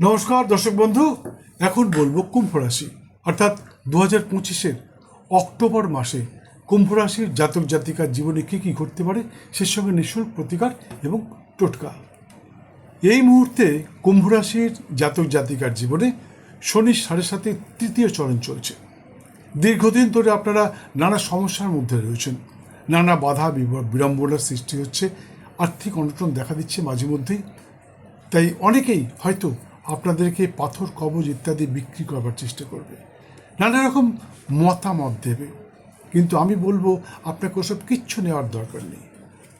নমস্কার, দর্শক বন্ধু। এখন বলব কুম্ভ রাশি। অর্থাৎ দু হাজার পঁচিশের অক্টোবর মাসে কুম্ভ রাশির জাতক জাতিকার জীবনে কী কী ঘটতে পারে সে সঙ্গে নিঃশুল্ক প্রতিকার এবং টোটকা। এই মুহূর্তে কুম্ভ রাশির জাতক জাতিকার জীবনে শনির সাড়ে সাথে তৃতীয় চরণ চলছে। দীর্ঘদিন ধরে আপনারা নানা সমস্যার মধ্যে রয়েছেন। নানা বাধা বিড়ম্বনার সৃষ্টি হচ্ছে। আর্থিক অনটন দেখা দিচ্ছে মাঝে মধ্যেই তাই অনেকেই হয়তো আপনাদেরকে পাথর, কবজ ইত্যাদি বিক্রি করবার চেষ্টা করবে। নানা রকম মতামত দেবে। কিন্তু আমি বলব, আপনাকে ওসব কিচ্ছু নেওয়ার দরকার নেই।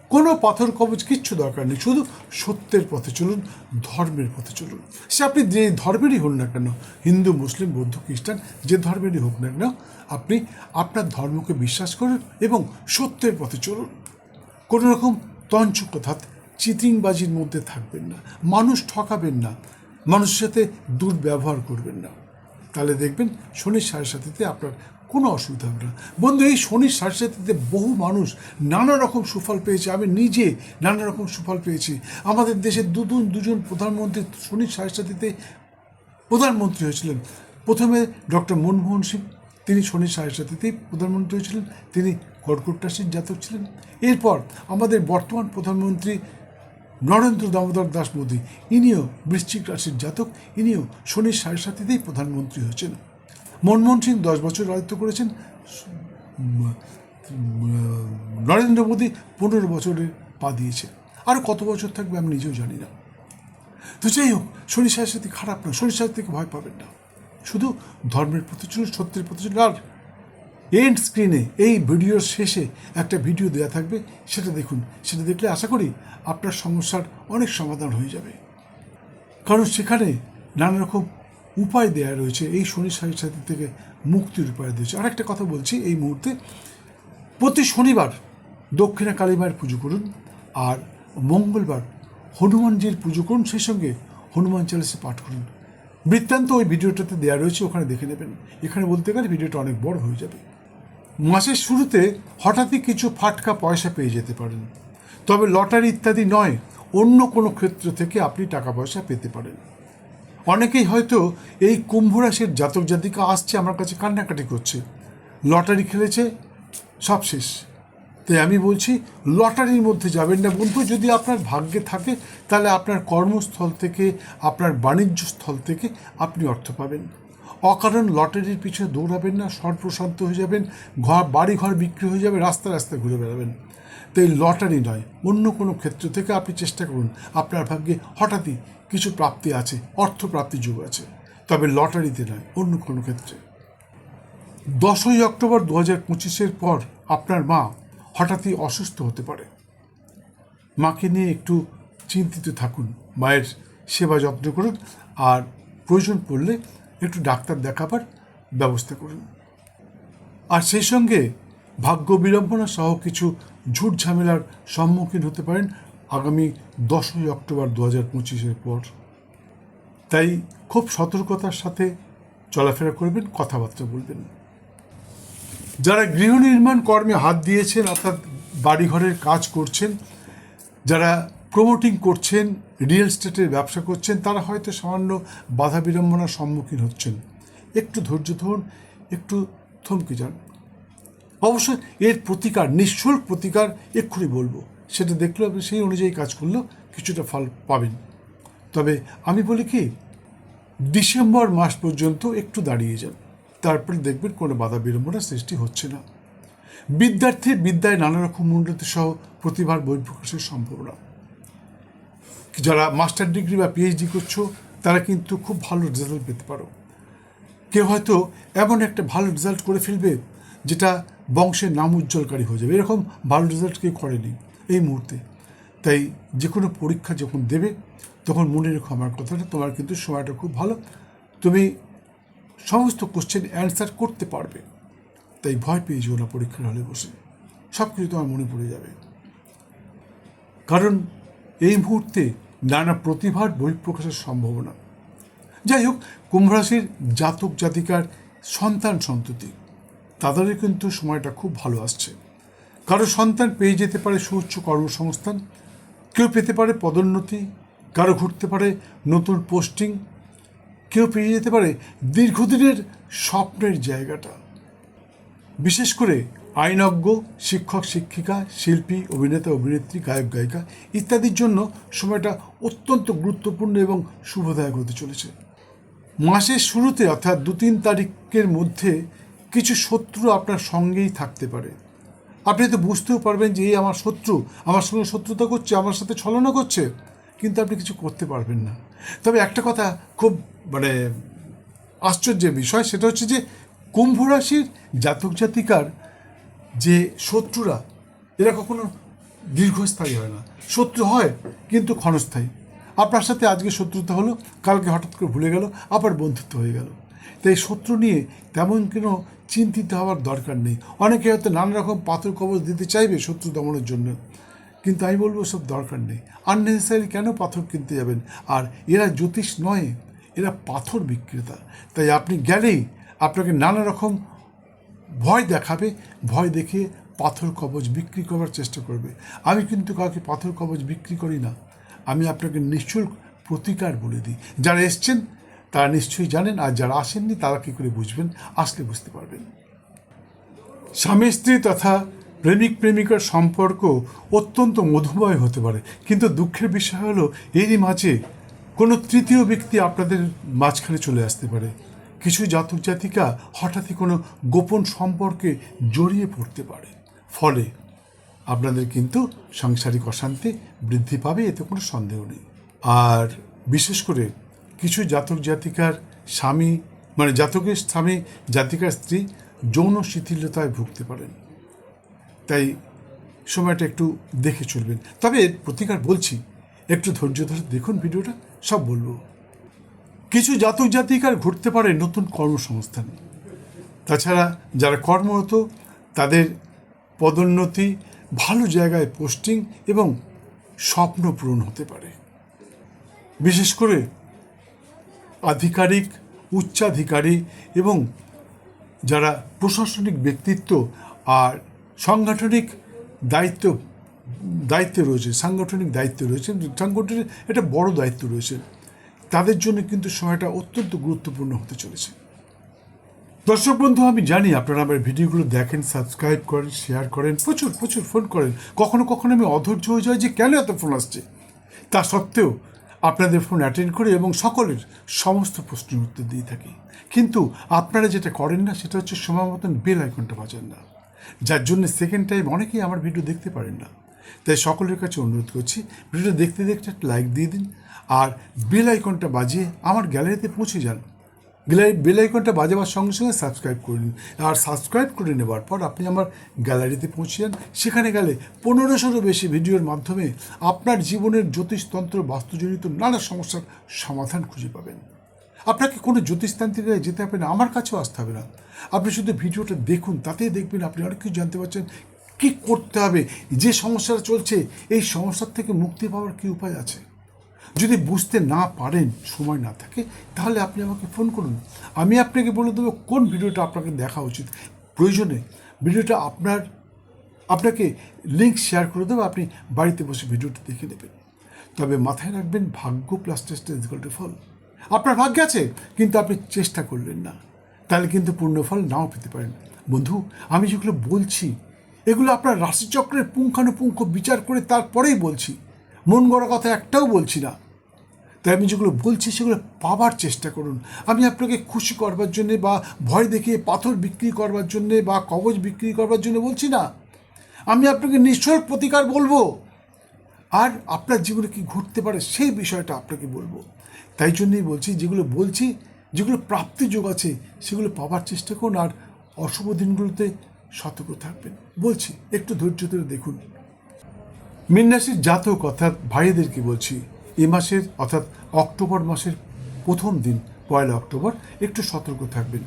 কোনো পাথর, কবজ কিচ্ছু দরকার নেই। শুধু সত্যের পথে চলুন, ধর্মের পথে চলুন। সে আপনি যে ধর্মেরই হন না কেন, হিন্দু, মুসলিম, বৌদ্ধ, খ্রিস্টান, যে ধর্মেরই হোক না কেন, আপনি আপনার ধর্মকে বিশ্বাস করুন এবং সত্যের পথে চলুন। কোনো রকম তঞ্চকথাত চিটিংবাজির মধ্যে থাকবেন না। মানুষ ঠকাবেন না। মানুষের সাথে দুর্ব্যবহার করবেন না। তাহলে দেখবেন শনির সাড়ে সাথীতে আপনার কোনো অসুবিধা হবে না। বন্ধু, এই শনির সাড়ে সাথীতে বহু মানুষ নানা রকম সুফল পেয়েছে। আমি নিজে নানা রকম সুফল পেয়েছি। আমাদের দেশে দুজন দুজন প্রধানমন্ত্রী শনির সাড়ে সাথীতে প্রধানমন্ত্রী হয়েছিলেন। প্রথমে ডক্টর মনমোহন সিং, তিনি শনি সাড়ে সাথীতেই প্রধানমন্ত্রী হয়েছিলেন। তিনি কর্কট রাশির জাতক ছিলেন। এরপর আমাদের বর্তমান প্রধানমন্ত্রী নরেন্দ্র দামোদর দাস মোদী ইনিও বৃশ্চিক রাশির জাতক, ইনিও শনির সাড়ে সাথীতেই প্রধানমন্ত্রী হয়েছেন। মনমোহন সিং দশ বছর রাজত্ব করেছেন। নরেন্দ্র মোদী পনেরো বছরে পা দিয়েছে আর কত বছর থাকবে আমি নিজেও জানি না। তো যাই হোক শনি সাহের সাথে খারাপ না শনি সাহের থেকে ভয় পাবেন না। শুধু ধর্মের প্রতি চলুন সত্যের প্রতি চলুন আর এন্ড স্ক্রিনে এই ভিডিওর শেষে একটা ভিডিও দেওয়া থাকবে, সেটা দেখুন। সেটা দেখলে আশা করি আপনার সমস্যার অনেক সমাধান হয়ে যাবে। কারণ সেখানে নানা রকম উপায় দেওয়া রয়েছে। এই শনি সাথে থেকে মুক্তির উপায় দিয়েছে আর একটা কথা বলছি এই মুহূর্তে, প্রতি শনিবার দক্ষিণা কালী মায়ের পুজো করুন আর মঙ্গলবার হনুমানজির পুজো করুন, সেই সঙ্গে হনুমান চালিসা পাঠ করুন। বৃত্তান্ত ওই ভিডিওটাতে দেওয়া রয়েছে, ওখানে দেখে নেবেন। এখানে বলতে গেলে ভিডিওটা অনেক বড় হয়ে যাবে। মাসের শুরুতে হঠাৎই কিছু ফাটকা পয়সা পেয়ে যেতে পারেন। তবে লটারি ইত্যাদি নয়, অন্য কোনো ক্ষেত্র থেকে আপনি টাকা পয়সা পেতে পারেন। অনেকেই হয়তো এই কুম্ভ রাশির জাতক জাতিকা আসছে, আমার কাছে কান্নাকাটি করছে। লটারি খেলেছে, সব শেষ। তাই আমি বলছি, লটারির মধ্যে যাবেন না বন্ধু, যদি আপনার ভাগ্যে থাকে, তাহলে আপনার কর্মস্থল থেকে, আপনার বাণিজ্য স্থল থেকে আপনি অর্থ পাবেন। অকারণ লটারির পিছনে দৌড়াবেন না সর্বশান্ত হয়ে যাবেন, ঘর বাড়ি ঘর বিক্রি হয়ে যাবে রাস্তা রাস্তায় ঘুরে বেড়াবেন। তো এই লটারি নয়, অন্য কোনো ক্ষেত্র থেকে আপনি চেষ্টা করুন। আপনার ভাগ্যে হঠাৎই কিছু প্রাপ্তি আছে অর্থ প্রাপ্তি যোগ আছে। তবে লটারিতে নয়, অন্য কোনো ক্ষেত্রে। দশই অক্টোবর দু হাজার পঁচিশের পর আপনার মা হঠাৎই অসুস্থ হতে পারে। মাকে নিয়ে একটু চিন্তিত থাকুন, মায়ের সেবা যত্ন করুন, আর প্রয়োজন পড়লে একটু ডাক্তার দেখাবার ব্যবস্থা করুন। আর সেই সঙ্গে ভাগ্য বিড়ম্বনা সহ কিছু ঝুট ঝামেলার সম্মুখীন হতে পারেন আগামী দশই অক্টোবর দু হাজার পঁচিশের পর। তাই খুব সতর্কতার সাথে চলাফেরা করবেন, কথাবার্তা বলবেন। যারা গৃহ নির্মাণ কর্মে হাত দিয়েছেন, অর্থাৎ বাড়িঘরের কাজ করছেন, যারা প্রমোটিং করছেন রিয়েল এস্টেটের ব্যবসা করছেন, তারা হয়তো সামান্য বাধা বিড়ম্বনার সম্মুখীন হচ্ছেন। একটু ধৈর্য ধরুন, একটু থমকে যান। অবশ্য এর প্রতিকার, নিঃশুল্ক প্রতিকার এক্ষুনি বলব। সেটা দেখলে আপনি সেই অনুযায়ী কাজ করলেও কিছুটা ফল পাবেন। তবে আমি বলি কি, ডিসেম্বর মাস পর্যন্ত একটু দাঁড়িয়ে যান। তারপরে দেখবেন কোনো বাধা বিড়ম্বনার সৃষ্টি হচ্ছে না। বিদ্যার্থী বিদ্যায় নানা রকম উন্নতি সহ প্রতিভার বহিঃপ্রকাশের সম্ভাবনা। যারা মাস্টার ডিগ্রি বা পিএইচডি করছ, তারা কিন্তু খুব ভালো রেজাল্ট পেতে পারো। কেউ হয়তো এমন একটা ভালো রেজাল্ট করে ফেলবে, যেটা বংশের নাম উজ্জ্বলকারী হয়ে যাবে। এরকম ভালো রেজাল্ট কেউ করেনি এই মুহূর্তে। তাই যে কোনো পরীক্ষা যখন দেবে, তখন মনে রেখো আমার কথাটা, তোমার কিন্তু সময়টা খুব ভালো। তুমি সমস্ত কোশ্চেন অ্যান্সার করতে পারবে। তাই ভয় পেয়ে যেও না পরীক্ষার হলে বসে। সব কিছু তোমার মনে পড়ে যাবে। কারণ এই মুহূর্তে নানা প্রতিভার বহিঃপ্রকাশের সম্ভাবনা। যাই হোক, কুম্ভ রাশির জাতক জাতিকার সন্তান সন্ততি, তাদেরও কিন্তু সময়টা খুব ভালো আসছে। কারও সন্তান পেয়ে যেতে পারে সুউচ্চ কর্মসংস্থান, কেউ পেতে পারে পদোন্নতি, কারও ঘুরতে পারে নতুন পোস্টিং, কেউ পেয়ে যেতে পারে দীর্ঘদিনের স্বপ্নের জায়গাটা। বিশেষ করে আইনজ্ঞ, শিক্ষক, শিক্ষিকা, শিল্পী, অভিনেতা, অভিনেত্রী, গায়ক, গায়িকা ইত্যাদির জন্য সময়টা অত্যন্ত গুরুত্বপূর্ণ এবং শুভদায়ক হতে চলেছে। মাসের শুরুতে অর্থাৎ দু তিন তারিখের মধ্যে কিছু শত্রু আপনার সঙ্গেই থাকতে পারে। আপনি তো বুঝতেও পারবেন যে, এই আমার শত্রু, আমার সঙ্গে শত্রুতা করছে, আমার সাথে ছলনা করছে। কিন্তু আপনি কিছু করতে পারবেন না। তবে একটা কথা খুব মানে আশ্চর্যের বিষয়, সেটা হচ্ছে যে, কুম্ভ রাশির জাতক জাতিকার যে শত্রুরা, এরা কখনো দীর্ঘস্থায়ী হয় না। শত্রু হয়, কিন্তু ক্ষণস্থায়ী। আপনার সাথে আজকে শত্রুতা হলো, কালকে হঠাৎ করে ভুলে গেল, আবার বন্ধুত্ব হয়ে গেল। তাই শত্রু নিয়ে তেমন কোনো চিন্তিত হওয়ার দরকার নেই। অনেকে হয়তো নানা রকম পাথর কবচ দিতে চাইবে শত্রু দমনের জন্য। কিন্তু আমি বলব সব দরকার নেই। আননেসেসারি কেন পাথর কিনতে যাবেন? আর এরা জ্যোতিষ নয়, এরা পাথর বিক্রেতা। তাই আপনি গেলেই আপনাকে নানা রকম ভয় দেখাবে, ভয় দেখে পাথর কবচ বিক্রি করার চেষ্টা করবে। আমি কিন্তু কাউকে পাথর কবচ বিক্রি করি না। আমি আপনাকে নিশ্চুল্ক প্রতিকার বলে দিই। যারা এসছেন, তারা নিশ্চয়ই জানেন, আর যারা আসেননি, তারা কী করে বুঝবেন? আসলে বুঝতে পারবেন। স্বামী, স্ত্রী তথা প্রেমিক, প্রেমিকার সম্পর্ক অত্যন্ত মধুময় হতে পারে। কিন্তু দুঃখের বিষয় হলো, এরই মাঝে কোনো তৃতীয় ব্যক্তি আপনাদের মাঝখানে চলে আসতে পারে। কিছু জাতক জাতিকা হঠাৎই কোনো গোপন সম্পর্কে জড়িয়ে পড়তে পারে। ফলে আপনাদের কিন্তু সাংসারিক অশান্তি বৃদ্ধি পাবে, এতে কোনো সন্দেহ নেই। আর বিশেষ করে কিছু জাতক জাতিকার স্বামী মানে জাতকের স্বামী, জাতিকার স্ত্রী যৌন শিথিলতায় ভুগতে পারেন। তাই সময়টা একটু দেখে চলবেন। তবে প্রতিকার বলছি, একটু ধৈর্য ধরে দেখুন ভিডিওটা, সব বলব। কিছু জাতক জাতিকার ঘটতে পারে নতুন কর্মসংস্থান। তাছাড়া যারা কর্মরত, তাদের পদোন্নতি, ভালো জায়গায় পোস্টিং এবং স্বপ্ন পূরণ হতে পারে। বিশেষ করে আধিকারিক, উচ্চাধিকারী এবং যারা প্রশাসনিক ব্যক্তিত্ব আর সাংগঠনিক দায়িত্ব, দায়িত্বে রয়েছে, সাংগঠনিক দায়িত্ব রয়েছে, সাংগঠনিক একটা বড় দায়িত্ব রয়েছে। তাদের জন্য কিন্তু সময়টা অত্যন্ত গুরুত্বপূর্ণ হতে চলেছে। দর্শক বন্ধু, আমি জানি আপনারা আমার ভিডিওগুলো দেখেন, সাবস্ক্রাইব করেন, শেয়ার করেন, প্রচুর প্রচুর ফোন করেন। কখনো কখনো আমি অধৈর্য হয়ে যাই যে কেন এত ফোন আসছে? তা সত্ত্বেও আপনাদের ফোন অ্যাটেন্ড করি এবং সকলের সমস্ত প্রশ্নের উত্তর দিয়ে থাকি। কিন্তু আপনারা যেটা করেন না, সেটা হচ্ছে সময় মতন বেল আইকনটা বাজান না। যার জন্য সেকেন্ড টাইম অনেকেই আমার ভিডিও দেখতে পারেন না। তাই সকলের কাছে অনুরোধ করছি, ভিডিওটা দেখতে দেখতে একটা লাইক দিয়ে দিন আর বেল আইকনটা বাজিয়ে আমার গ্যালারিতে পৌঁছে যান। গ্যালারি বেল আইকনটা বাজাবার সঙ্গে সঙ্গে সাবস্ক্রাইব করে নিন। আর সাবস্ক্রাইব করে নেবার পর আপনি আমার গ্যালারিতে পৌঁছে যান। সেখানে গেলে পনেরোশোরও বেশি ভিডিওর মাধ্যমে আপনার জীবনের জ্যোতিষতন্ত্র, বাস্তুজনিত নানা সমস্যার সমাধান খুঁজে পাবেন। আপনাকে কোনো জ্যোতিষতান্ত্রিক যেতে হবে না, আমার কাছেও আসতে হবে না। আপনি শুধু ভিডিওটা দেখুন, তাতেই দেখবেন আপনি অনেক কিছু জানতে পারছেন কী করতে হবে, যে সমস্যাটা চলছে, এই সমস্যার থেকে মুক্তি পাওয়ার কী উপায় আছে? যদি বুঝতে না পারেন, সময় না থাকে, তাহলে আপনি আমাকে ফোন করুন। আমি আপনাকে বলে দেবো কোন ভিডিওটা আপনাকে দেখা উচিত। প্রয়োজনে ভিডিওটা আপনার, আপনাকে লিঙ্ক শেয়ার করে দেবো, আপনি বাড়িতে বসে ভিডিওটা দেখে নেবেন। তবে মাথায় রাখবেন, ভাগ্য plus test is to fall. আপনার ভাগ্য আছে, কিন্তু আপনি চেষ্টা করলেন না। তাহলে কিন্তু পূর্ণফল নাও পেতে পারেন। বন্ধু, আমি যেগুলো বলছি, এগুলো আপনার রাশিচক্রের পুঙ্খানুপুঙ্খ বিচার করে তারপরেই বলছি। মন গড়া কথা একটাও বলছি না। তাই আমি যেগুলো বলছি, সেগুলো পাবার চেষ্টা করুন। আমি আপনাকে খুশি করবার জন্যে বা ভয় দেখিয়ে পাথর বিক্রি করবার জন্যে বা কবচ বিক্রি করবার জন্য বলছি না। আমি আপনাকে নিশ্চয় প্রতিকার বলব। আর আপনার জীবনে কি ঘটতে পারে সেই বিষয়টা আপনাকে বলব। তাই জন্যই বলছি, যেগুলো বলছি, যেগুলো প্রাপ্তি যোগ আছে, সেগুলো পাবার চেষ্টা করুন আর অশুভ দিনগুলোতে সতর্ক থাকবেন। বলছি, একটু ধৈর্য ধরে দেখুন। মিনরাশির জাতক অর্থাৎ ভাইদেরকে বলছি এ মাসের, অর্থাৎ অক্টোবর মাসের প্রথম দিন, পয়লা অক্টোবর, একটু সতর্ক থাকবেন।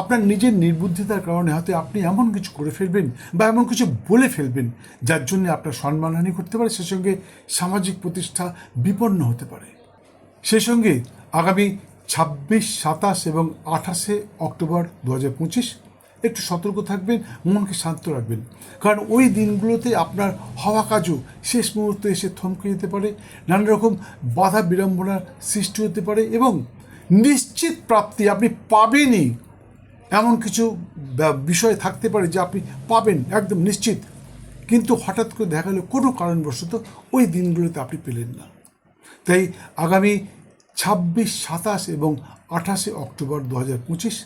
আপনার নিজের নির্বুদ্ধিতার কারণে হয়তো আপনি এমন কিছু করে ফেলবেন বা এমন কিছু বলে ফেলবেন, যার জন্য আপনার সম্মানহানি করতে পারে, সে সঙ্গে সামাজিক প্রতিষ্ঠা বিপন্ন হতে পারে। সেই সঙ্গে আগামী ছাব্বিশ, সাতাশ এবং আঠাশে অক্টোবর দু হাজার পঁচিশ একটু সতর্ক থাকবেন, মনকে শান্ত রাখবেন। কারণ ওই দিনগুলোতে আপনার হওয়া কাজও শেষ মুহূর্তে এসে থমকে যেতে পারে, নানা রকম বাধা বিড়ম্বনার সৃষ্টি হতে পারে এবং নিশ্চিত প্রাপ্তি আপনি পাবেনই। এমন কিছু বিষয় থাকতে পারে যে আপনি পাবেন, একদম নিশ্চিত। কিন্তু হঠাৎ করে দেখা গেলো কোনো কারণবশত ওই দিনগুলোতে আপনি পেলেন না। তাই আগামী ছাব্বিশ, সাতাশ এবং আঠাশে অক্টোবর দু হাজার পঁচিশ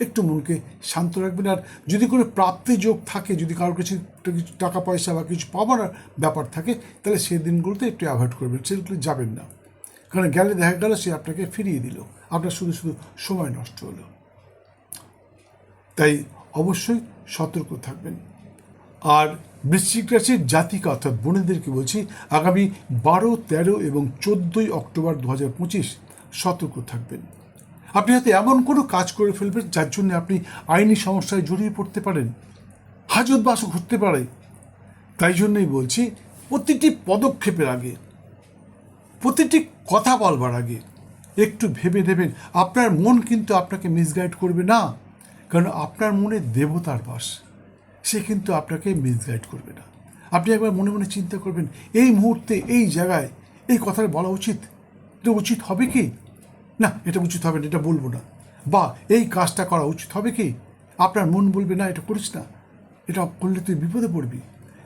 একটু মনকে শান্ত রাখবেন। আর যদি কোনো প্রাপ্তি যোগ থাকে, যদি কারোর কিছু কিছু টাকা পয়সা বা কিছু পাওয়ার ব্যাপার থাকে, তাহলে সেই দিনগুলোতে একটু অ্যাভয়েড করবেন, সেগুলো যাবেন না। কারণ গেলে দেখা গেল সে আপনাকে ফিরিয়ে দিল। আপনার শুধু শুধু সময় নষ্ট হলো। তাই অবশ্যই সতর্ক থাকবেন। আর বৃশ্চিক রাশির জাতিকা অর্থাৎ বোনেদেরকে বলছি, আগামী বারো, তেরো এবং চোদ্দোই অক্টোবর দু হাজার পঁচিশ সতর্ক থাকবেন। আপনি হয়তো এমন কোনো কাজ করে ফেলবেন যার জন্য আপনি আইনি সমস্যায় জড়িয়ে পড়তে পারেন, হাজত বাস ঘটতে পারে। তাই জন্যই বলছি, প্রতিটি পদক্ষেপের আগে, প্রতিটি কথা বলবার আগে একটু ভেবে দেবেন আপনার মন কিন্তু আপনাকে মিসগাইড করবে না, কারণ আপনার মনে দেবতার বাস, সে কিন্তু আপনাকে মিসগাইড করবে না। আপনি একবার মনে মনে চিন্তা করবেন, এই মুহূর্তে, এই জায়গায়, এই কথাটা বলা উচিত। তো উচিত হবে কি? না, এটা উচিত হবে না, এটা বলব না। বা, এই কাজটা করা উচিত হবে কি? আপনার মন বলবে, না, এটা করিস না। এটা করলে তুই বিপদে পড়বি।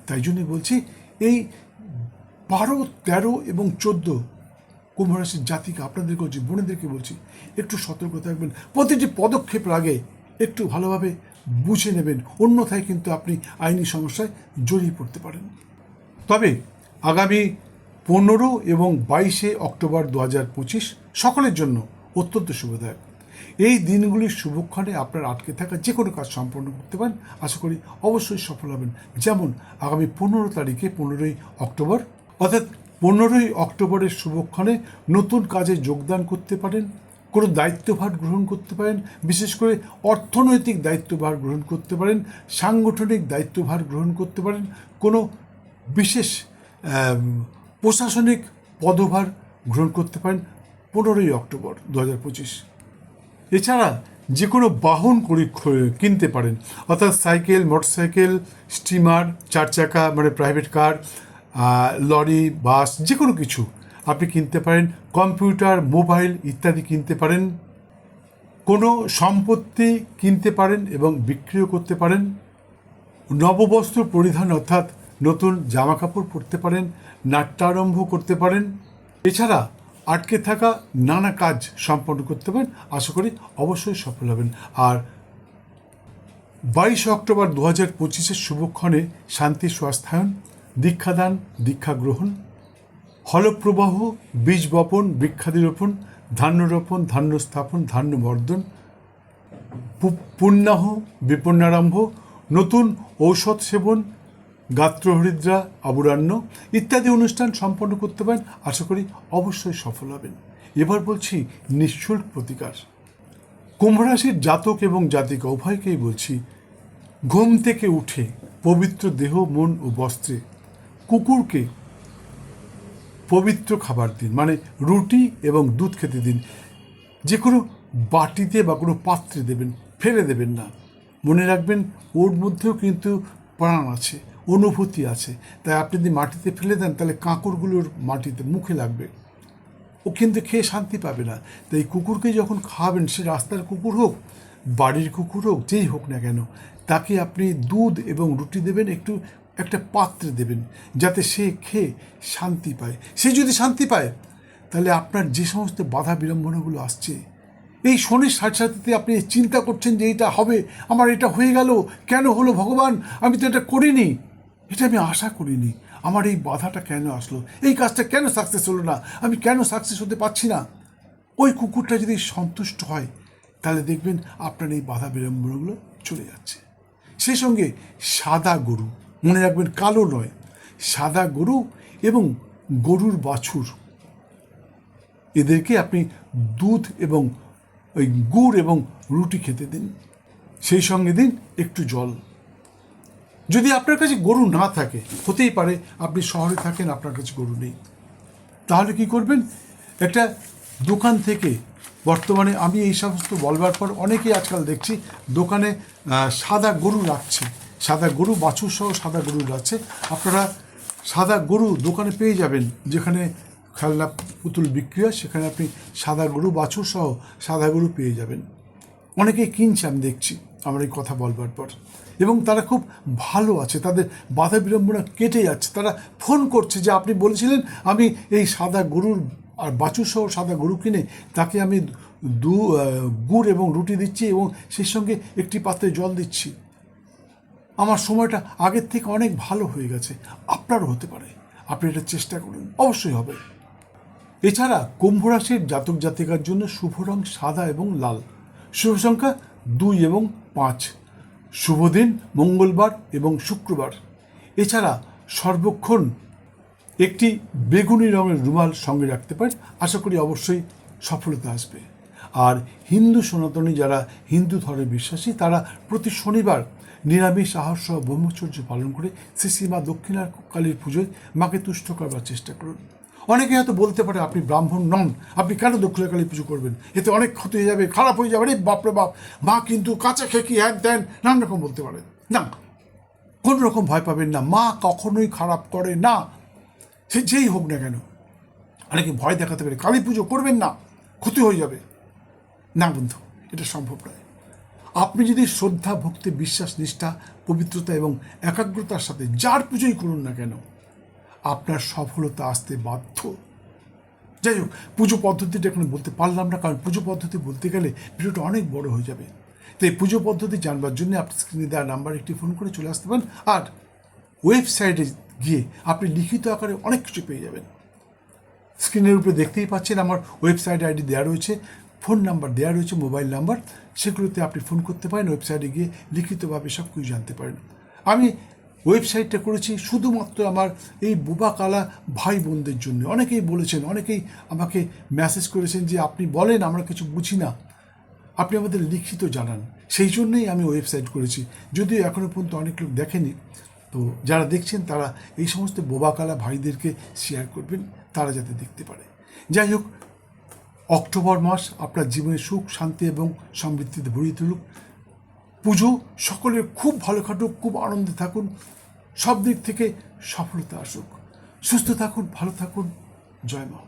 তাই জন্যই বলছি, এই বারো, তেরো এবং চোদ্দ কুম্ভ রাশির জাতিকে, আপনাদেরকে বলছি বোনেদেরকে বলছি, একটু সতর্ক থাকবেন। প্রতিটি পদক্ষেপের আগে একটু ভালোভাবে বুঝে নেবেন। অন্যথায় কিন্তু আপনি আইনি সমস্যায় জড়িয়ে পড়তে পারেন। তবে আগামী পনেরো এবং বাইশে অক্টোবর দু হাজার পঁচিশ সকলের জন্য অত্যন্ত শুভদায়ক। এই দিনগুলির শুভক্ষণে আপনার আটকে থাকা যে কোনো কাজ সম্পন্ন করতে পারেন। আশা করি অবশ্যই সফল হবেন। যেমন আগামী পনেরো তারিখে পনেরোই অক্টোবর, অর্থাৎ পনেরোই অক্টোবরের শুভক্ষণে নতুন কাজে যোগদান করতে পারেন, কোনো দায়িত্বভার গ্রহণ করতে পারেন, বিশেষ করে অর্থনৈতিক দায়িত্বভার গ্রহণ করতে পারেন, সাংগঠনিক দায়িত্বভার গ্রহণ করতে পারেন, কোনো বিশেষ প্রশাসনিক পদভার গ্রহণ করতে পারেন পনেরোই অক্টোবর দু হাজার পঁচিশ। এছাড়া যে কোনো বাহন করে কিনতে পারেন, অর্থাৎ সাইকেল, মোটরসাইকেল, স্টিমার, চার চাকা মানে প্রাইভেট কার লরি, বাস, যে কোনো কিছু আপনি কিনতে পারেন, কম্পিউটার, মোবাইল ইত্যাদি কিনতে পারেন, কোনো সম্পত্তি কিনতে পারেন এবং বিক্রিও করতে পারেন, নববস্ত্র পরিধান অর্থাৎ নতুন জামা কাপড় পরতে পারেন, নাট্যারম্ভ করতে পারেন। এছাড়া আটকে থাকা নানা কাজ সম্পন্ন করতে পারেন। আশা করি অবশ্যই সফল হবেন। আর বাইশে অক্টোবর দু হাজার পঁচিশের শুভক্ষণে শান্তি, স্বাস্থ্যায়ন, দীক্ষাদান দীক্ষা গ্রহণ হলপ্রবাহ বীজ বপন বৃক্ষাদি রোপণ ধান্য রোপণ ধান্য স্থাপন ধান্য বর্ধন পু- পুণ্যাহ বিপন্নারম্ভ নতুন ঔষধ সেবন গাত্রহরিদ্রা অবরান্ন ইত্যাদি অনুষ্ঠান সম্পন্ন করতে পারেন। আশা করি অবশ্যই সফল হবেন। এবার বলছি নিঃশুল্ক প্রতিকার। কুম্ভরাশির জাতক এবং জাতিকা, উভয়কেই বলছি, ঘুম থেকে উঠে পবিত্র দেহ, মন ও বস্ত্রে কুকুরকে পবিত্র খাবার দিন। মানে রুটি এবং দুধ খেতে দিন। যে কোনো বাটিতে বা কোনো পাত্রে দেবেন, ফেলে দেবেন না। মনে রাখবেন, ওর মধ্যেও কিন্তু প্রাণ আছে। অনুভূতি আছে। তাই আপনি যদি মাটিতে ফেলে দেন, তাহলে কাঁকড়গুলোর মাটিতে মুখে লাগবে। ও কিন্তু খেয়ে শান্তি পাবে না। তাই কুকুরকে যখন খাওয়াবেন, সে রাস্তার কুকুর হোক, বাড়ির কুকুর হোক, যেই হোক না কেন, তাকে আপনি দুধ এবং রুটি দেবেন, একটু, একটা পাত্রে দেবেন, যাতে সে খেয়ে শান্তি পায়। সে যদি শান্তি পায়, তাহলে আপনার যে সমস্ত বাধা বিড়ম্বনাগুলো আসছে, এই শনির সাথে সাথে আপনি চিন্তা করছেন যে এটা হবে, আমার এটা হয়ে গেল, কেন হলো ভগবান? আমি তো এটা করিনি। এটা আমি আশা করিনি। আমার এই বাধাটা কেন আসলো? এই কাজটা কেন সাকসেস হলো না? আমি কেন সাকসেস হতে পারছি না? ওই কুকুরটা যদি সন্তুষ্ট হয়, তাহলে দেখবেন আপনার এই বাধা বিড়ম্বনাগুলো চলে যাচ্ছে। সেই সঙ্গে সাদা গরু, মনে রাখবেন কালো নয়, সাদা গরু এবং গরুর বাছুর। এদেরকে আপনি দুধ এবং ওই গুড় এবং রুটি খেতে দিন। সেই সঙ্গে দিন একটু জল। যদি আপনার কাছে গরু না থাকে, হতেই পারে আপনি শহরে থাকেন, আপনার কাছে গরু নেই। তাহলে কি করবেন? একটা দোকান থেকে, বর্তমানে আমি এই সমস্ত বলবার পর অনেকেই আজকাল দেখছি, দোকানে সাদা গরু রাখছে। সাদা গরু বাছুর সহ সাদা গরু রাখছে। আপনারা সাদা গরু দোকানে পেয়ে যাবেন, যেখানে খেলনা পুতুল বিক্রি হয়, সেখানে আপনি সাদা গরু বাছুর সহ সাদা গরু পেয়ে যাবেন। অনেকেই কিনছে, আমি দেখছি। আমার এই কথা বলবার পর। এবং তারা খুব ভালো আছে, তাদের বাধা বিড়ম্বনা কেটে যাচ্ছে। তারা ফোন করছে যে আপনি বলেছিলেন আমি এই সাদা গরুর আর বাছুর সহ সাদা গরু কিনে তাকে আমি দু গুড় এবং রুটি দিচ্ছি এবং সেই সঙ্গে একটি পাত্রে জল দিচ্ছি। আমার সময়টা আগের থেকে অনেক ভালো হয়ে গেছে, আপনারও হতে পারে। আপনি এটা চেষ্টা করুন, অবশ্যই হবে। এছাড়া কুম্ভ রাশির জাতক জাতিকার জন্য শুভ রং সাদা এবং লাল। শুভ সংখ্যা দুই এবং পাঁচ। শুভ দিন মঙ্গলবার এবং শুক্রবার। এছাড়া সর্বক্ষণ একটি বেগুনি রঙের রুমাল সঙ্গে রাখতে পারেন আশা করি অবশ্যই সফলতা আসবে। আর হিন্দু সনাতনী যারা হিন্দু ধর্মে বিশ্বাসী, তারা প্রতি শনিবার নিরামিষ আহার সহ ব্রহ্মচর্য পালন করে শ্রী শ্রীমা দক্ষিণার কালীর পুজোয় মাকে তুষ্ট করবার চেষ্টা করুন। অনেকে হয়তো বলতে পারে, আপনি ব্রাহ্মণ নন, আপনি কেন দক্ষিণা কালী পুজো করবেন? এতে অনেক ক্ষতি হয়ে যাবে, খারাপ হয়ে যাবে রে বাপরে বাপ, মা কিন্তু কাঁচা খেকি, হ্যান ত্যান, নানান রকম বলতে পারেন না, কোনো রকম ভয় পাবেন না, মা কখনোই খারাপ করে না, সে যেই হোক না কেন। অনেকে ভয় দেখাতে পারে, কালী পুজো করবেন না, ক্ষতি হয়ে যাবে। না বন্ধু, এটা সম্ভব নয়। আপনি যদি শ্রদ্ধা, ভক্তি, বিশ্বাস, নিষ্ঠা, পবিত্রতা এবং একাগ্রতার সাথে যার পুজোই করুন না কেন আপনার সফলতা আসতে বাধ্য। যাই হোক পুজো পদ্ধতিটা এখন বলতে পারলাম না, কারণ পুজো পদ্ধতি বলতে গেলে ভিডিওটা অনেক বড় হয়ে যাবে। তাই পুজো পদ্ধতি জানবার জন্য আপনি স্ক্রিনে দেওয়া নাম্বার একটি ফোন করে চলে আসতে পারেন, আর ওয়েবসাইটে গিয়ে আপনি লিখিত আকারে অনেক কিছু পেয়ে যাবেন। স্ক্রিনের উপরে দেখতেই পাচ্ছেন আমার ওয়েবসাইট আইডি দেওয়া রয়েছে ফোন নাম্বার দেওয়া রয়েছে মোবাইল নাম্বার সেগুলোতে আপনি ফোন করতে পারেন ওয়েবসাইটে গিয়ে লিখিতভাবে সব কিছু জানতে পারেন। আমি ওয়েবসাইটটা করেছি শুধুমাত্র আমার এই বোবা কালা ভাই বোনদের জন্য। অনেকেই বলেছেন, অনেকেই আমাকে মেসেজ করেছেন যে, আপনি বলেন, আমরা কিছু বুঝি না। আপনি আমাদের লিখিত জানান। সেই জন্যেই আমি ওয়েবসাইট করেছি। যদিও এখনও পর্যন্ত অনেক লোক দেখেনি, তো যারা দেখছেন, তারা এই সমস্ত বোবাকালা ভাইদেরকে শেয়ার করবেন, তারা যাতে দেখতে পারে। যাই হোক, অক্টোবর মাস আপনার জীবনে সুখ, শান্তি এবং সমৃদ্ধিতে ভরিয়ে তুলুক। পুজো সকলে খুব ভালো খাটুক খুব আনন্দে থাকুন, সব দিক থেকে সফলতা আসুক। সুস্থ থাকুন, ভালো থাকুন। জয় মা।